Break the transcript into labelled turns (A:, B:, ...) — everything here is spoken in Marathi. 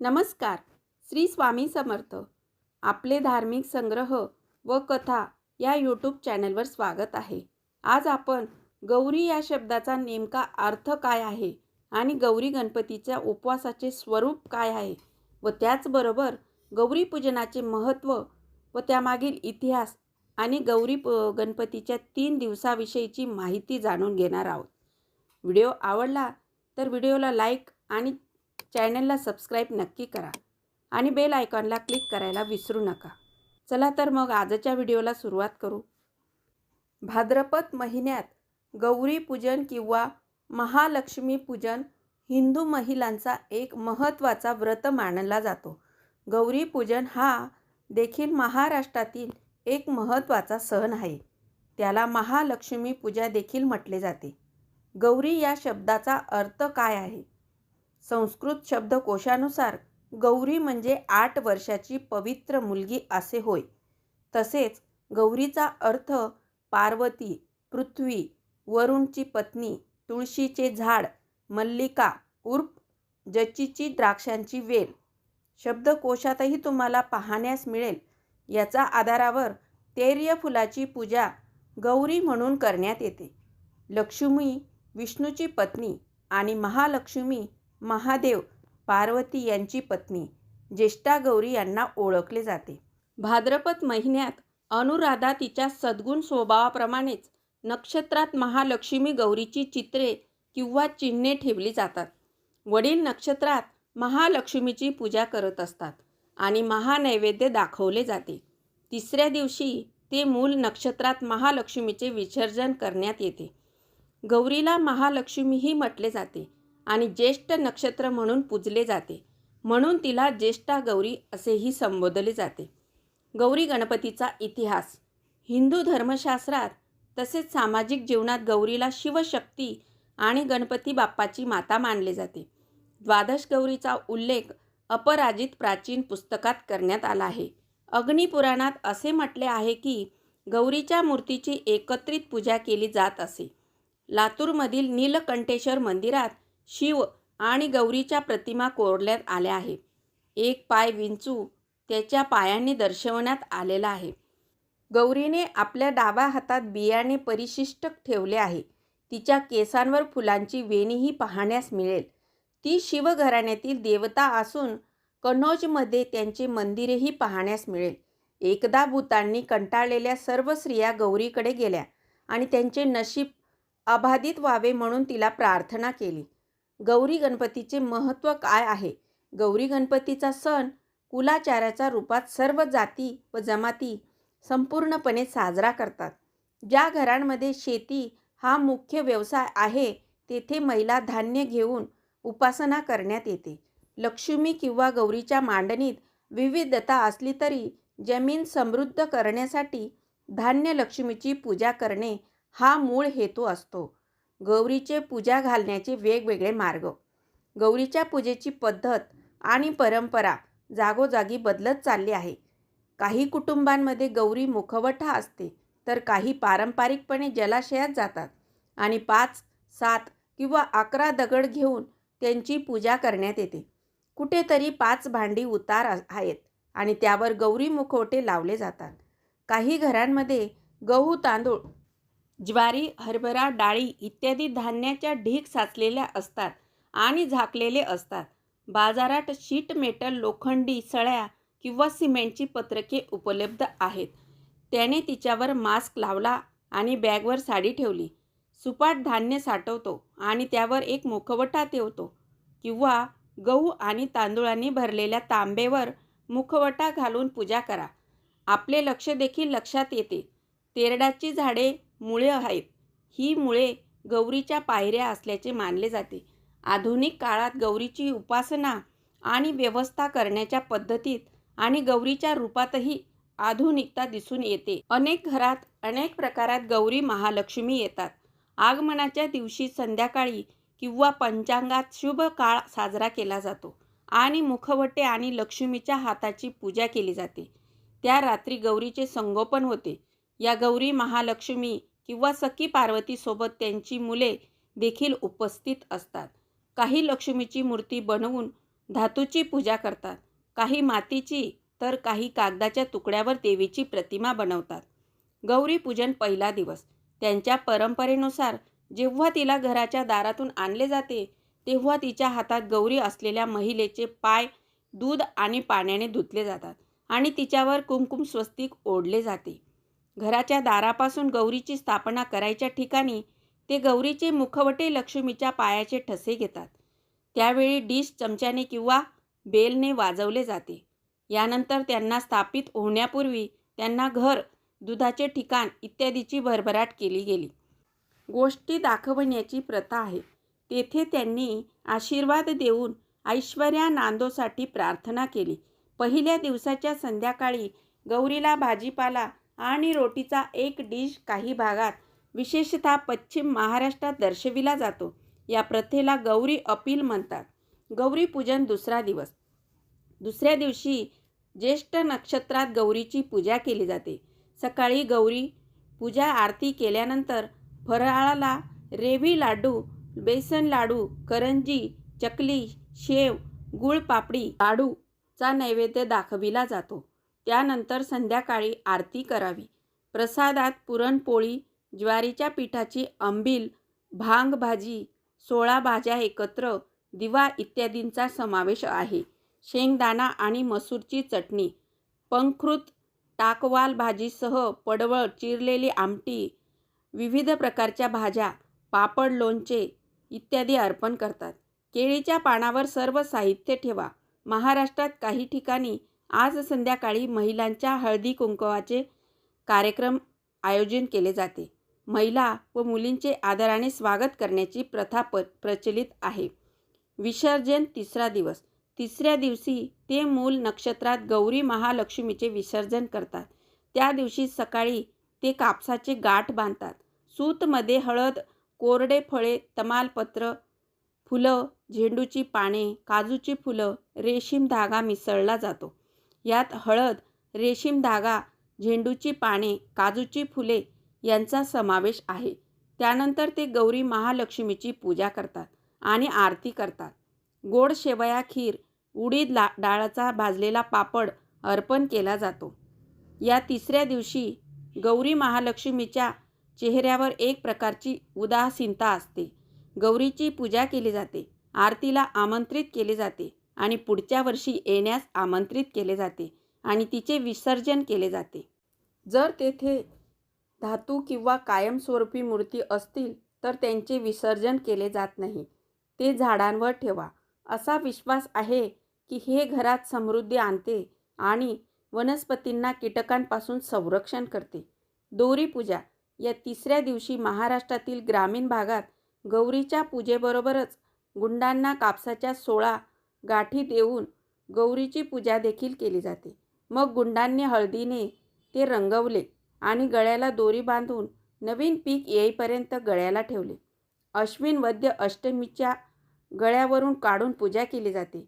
A: नमस्कार. श्री स्वामी समर्थ. आपले धार्मिक संग्रह व कथा या यूट्यूब चॅनलवर स्वागत आहे. आज आपण गौरी या शब्दाचा नेमका अर्थ काय आहे आणि गौरी गणपतीच्या उपवासाचे स्वरूप काय आहे व त्याचबरोबर गौरी पूजनाचे महत्त्व व त्यामागील इतिहास आणि गौरी प गणपतीच्या तीन दिवसाविषयीची माहिती जाणून घेणार आहोत. व्हिडिओ आवडला तर व्हिडिओला लाईक आणि चॅनलला सबस्क्राईब नक्की करा आणि बेल आयकॉनला क्लिक करायला विसरू नका. चला तर मग आजच्या व्हिडिओला सुरुवात करू. भाद्रपद महिन्यात गौरी पूजन किंवा महालक्ष्मी पूजन हिंदू महिलांचा एक महत्त्वाचा व्रत मानला जातो. गौरी पूजन हा देखील महाराष्ट्रातील एक महत्त्वाचा सण आहे. त्याला महालक्ष्मी पूजा देखील म्हटले जाते. गौरी या शब्दाचा अर्थ काय आहे? संस्कृत शब्दकोशानुसार गौरी म्हणजे आठ वर्षाची पवित्र मुलगी असे होय. तसेच गौरीचा अर्थ पार्वती पृथ्वी वरुणची पत्नी तुळशीचे झाड मल्लिका उर्फ जचीची द्राक्षांची वेल. शब्दकोशातही तुम्हाला पाहण्यास मिळेल. याचा आधारावर तेर्य फुलाची पूजा गौरी म्हणून करण्यात येते. लक्ष्मी विष्णूची पत्नी आणि महालक्ष्मी महादेव पार्वती यांची पत्नी ज्येष्ठा गौरी यांना ओळखले जाते. भाद्रपद महिन्यात अनुराधा तिच्या सद्गुण स्वभावाप्रमाणेच नक्षत्रात महालक्ष्मी गौरीची चित्रे किंवा चिन्हे ठेवली जातात. वडील नक्षत्रात महालक्ष्मीची पूजा करत असतात आणि महानैवेद्य दाखवले जाते. तिसऱ्या दिवशी ते मूल नक्षत्रात महालक्ष्मीचे विसर्जन करण्यात येते. गौरीला महालक्ष्मीही म्हटले जाते. आणि ज्येष्ठ नक्षत्र म्हणून पूजले जाते. म्हणून तिला ज्येष्ठा गौरी असेही संबोधले जाते. गौरी गणपतीचा इतिहास. हिंदू धर्मशास्त्रात तसेच सामाजिक जीवनात गौरीला शिवशक्ती आणि गणपती बाप्पाची माता मानले जाते. द्वादश गौरीचा उल्लेख अपराजित प्राचीन पुस्तकात करण्यात आला आहे. अग्निपुराणात असे म्हटले आहे की गौरीच्या मूर्तीची एकत्रित पूजा केली जात असे. लातूरमधील नीलकंठेश्वर मंदिरात शिव आणि गौरीच्या प्रतिमा कोरल्यात आल्या आहे. एक पाय विंचू त्याच्या पायांनी दर्शवण्यात आलेला आहे. गौरीने आपल्या डाव्या हातात बियाणे परिशिष्ट ठेवले आहे. तिच्या केसांवर फुलांची वेणीही पाहण्यास मिळेल. ती शिवघराण्यातील देवता असून कन्नौजमध्ये त्यांचे मंदिरेही पाहण्यास मिळेल. एकदा भूतांनी कंटाळलेल्या सर्व स्त्रिया गौरीकडे गेल्या आणि त्यांचे नशीब अबाधित व्हावे म्हणून तिला प्रार्थना केली. गौरी गणपतीचे महत्त्व काय आहे? गौरी गणपतीचा सण कुलाचाराच्या रूपात सर्व जाती व जमाती संपूर्णपणे साजरा करतात. ज्या घरांमध्ये शेती हा मुख्य व्यवसाय आहे तेथे महिला धान्य घेऊन उपासना करण्यात येते. लक्ष्मी किंवा गौरीच्या मांडणीत विविधता असली तरी जमीन समृद्ध करण्यासाठी धान्य लक्ष्मीची पूजा करणे हा मूळ हेतू असतो. गौरीचे पूजा घालण्याचे वेगवेगळे मार्ग. गौरीच्या पूजेची पद्धत आणि परंपरा जागोजागी बदलत चालली आहे. काही कुटुंबांमध्ये गौरी मुखवटा असते तर काही पारंपरिकपणे जलाशयात जातात आणि पाच सात किंवा अकरा दगड घेऊन त्यांची पूजा करण्यात येते. कुठेतरी पाच भांडी उतार आहेत आणि त्यावर गौरी मुखवटे लावले जातात. काही घरांमध्ये गहू तांदूळ ज्वारी हरभरा डाळी इत्यादी धान्याच्या ढीक साचलेल्या असतात आणि झाकलेले असतात. बाजारात शीट मेटल लोखंडी सळ्या किंवा सिमेंटची पत्रके उपलब्ध आहेत. त्याने तिच्यावर मास्क लावला आणि बॅगवर साडी ठेवली. सुपाट धान्य साठवतो आणि त्यावर एक मुखवटा ठेवतो किंवा गहू आणि तांदूळांनी भरलेल्या तांबेवर मुखवटा घालून पूजा करा. आपले लक्ष देखील लक्षात येते. तेरडाची झाडे मुळे आहेत. ही मुळे गौरीच्या पायऱ्या असल्याचे मानले जाते. आधुनिक काळात गौरीची उपासना आणि व्यवस्था करण्याच्या पद्धतीत आणि गौरीच्या रूपातही आधुनिकता दिसून येते. अनेक घरात अनेक प्रकारात गौरी महालक्ष्मी येतात. आगमनाच्या दिवशी संध्याकाळी किंवा पंचांगात शुभ काळ साजरा केला जातो आणि मुखवटे आणि लक्ष्मीच्या हाताची पूजा केली जाते. त्या रात्री गौरीचे संगोपन होते. या गौरी महालक्ष्मी किंवा सखी पार्वतीसोबत त्यांची मुले देखील उपस्थित असतात. काही लक्ष्मीची मूर्ती बनवून धातूची पूजा करतात. काही मातीची तर काही कागदाच्या तुकड्यावर देवीची प्रतिमा बनवतात. गौरीपूजन पहिला दिवस. त्यांच्या परंपरेनुसार जेव्हा तिला घराच्या दारातून आणले जाते तेव्हा तिच्या हातात गौरी असलेल्या महिलेचे पाय दूध आणि पाण्याने धुतले जातात आणि तिच्यावर कुमकुम स्वस्तिक ओढले जाते. घराच्या दारापासून गौरीची स्थापना करायच्या ठिकाणी ते गौरीचे मुखवटे लक्ष्मीच्या पायाचे ठसे घेतात. त्यावेळी डिश चमच्याने किंवा बेलने वाजवले जाते. यानंतर त्यांना स्थापित होण्यापूर्वी त्यांना घर दुधाचे ठिकाण इत्यादीची भरभराट केली गेली. गोष्टी दाखवण्याची प्रथा आहे. तेथे त्यांनी आशीर्वाद देऊन ऐश्वर्या नांदोसाठी प्रार्थना केली. पहिल्या दिवसाच्या संध्याकाळी गौरीला भाजीपाला आणि रोटीचा एक डिश काही भागात विशेषतः पश्चिम महाराष्ट्रात दर्शविला जातो. या प्रथेला गौरी अपील म्हणतात. गौरी पूजन दुसरा दिवस. दुसऱ्या दिवशी ज्येष्ठ नक्षत्रात गौरीची पूजा केली जाते. सकाळी गौरी पूजा आरती केल्यानंतर फराळाला रेवी लाडू बेसन लाडू करंजी चकली शेव गुळपापडी लाडूचा नैवेद्य दाखविला जातो. त्यानंतर संध्याकाळी आरती करावी. प्रसादात पुरणपोळी ज्वारीच्या पिठाची आंबील भांग भाजी सोळा भाज्या एकत्र दिवा इत्यादींचा समावेश आहे. शेंगदाणा आणि मसूरची चटणी पंकृत टाकवाल भाजीसह पडवळ चिरलेली आमटी विविध प्रकारच्या भाज्या पापड लोणचे इत्यादी अर्पण करतात. केळीच्या पानावर सर्व साहित्य ठेवा. महाराष्ट्रात काही ठिकाणी आज संध्याकाळी महिलांच्या हळदी कुंकवाचे कार्यक्रम आयोजन केले जाते. महिला व मुलींचे आदराने स्वागत करण्याची प्रथा प प्रचलित आहे. विसर्जन तिसरा दिवस. तिसऱ्या दिवशी ते मूल नक्षत्रात गौरी महालक्ष्मीचे विसर्जन करतात. त्या दिवशी सकाळी ते कापसाचे गाठ बांधतात. सूतमध्ये हळद कोरडे फळे तमालपत्र फुलं झेंडूची पाने काजूची फुलं रेशीम धागा मिसळला जातो. यात हळद रेशीम धागा झेंडूची पाने काजूची फुले यांचा समावेश आहे. त्यानंतर ते गौरी महालक्ष्मीची पूजा करतात आणि आरती करतात. गोड शेवया खीर उडीद ला डाळाचा भाजलेला पापड अर्पण केला जातो. या तिसऱ्या दिवशी गौरी महालक्ष्मीच्या चेहऱ्यावर एक प्रकारची उदासीनता असते. गौरीची पूजा केली जाते. आरतीला आमंत्रित केले जाते. आणि पुढच्या वर्षी येण्यास आमंत्रित केले जाते आणि तिचे विसर्जन केले जाते. जर तेथे धातू किंवा कायमस्वरूपी मूर्ती असतील तर त्यांचे विसर्जन केले जात नाही. ते झाडांवर ठेवा. असा विश्वास आहे की हे घरात समृद्धी आणते आणि वनस्पतींना कीटकांपासून संरक्षण करते. दोरी पूजा. या तिसऱ्या दिवशी महाराष्ट्रातील ग्रामीण भागात गौरीच्या पूजेबरोबरच गुंडांना कापसाच्या सोळा गाठी देऊन गौरीची पूजा देखील केली जाते. मग गुंडांनी हळदीने ते रंगवले आणि गळ्याला दोरी बांधून नवीन पीक येईपर्यंत गळ्याला ठेवले. अश्विन वद्य अष्टमीच्या गळ्यावरून काढून पूजा केली जाते.